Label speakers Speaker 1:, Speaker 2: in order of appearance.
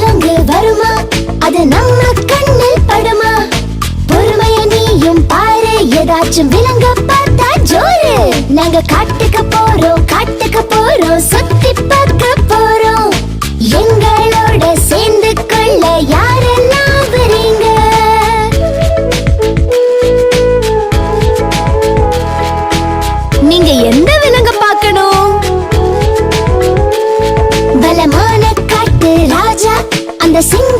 Speaker 1: தொடர்ந்து வருமா? அது நம்ம கண்ணில் படுமா? பொறுமைய நீயும் பாரு ஏதாச்சும் விலங்க பார்த்தா ஜோரு. நாங்க காட்டுக்கு போறோம் காட்டுக்கு போறோம் சுத்தி பார்க்க போறோம். எங்களோட சேர்ந்து கொள்ள யாரெல்லாம் வரீங்க? நீங்க என்ன sin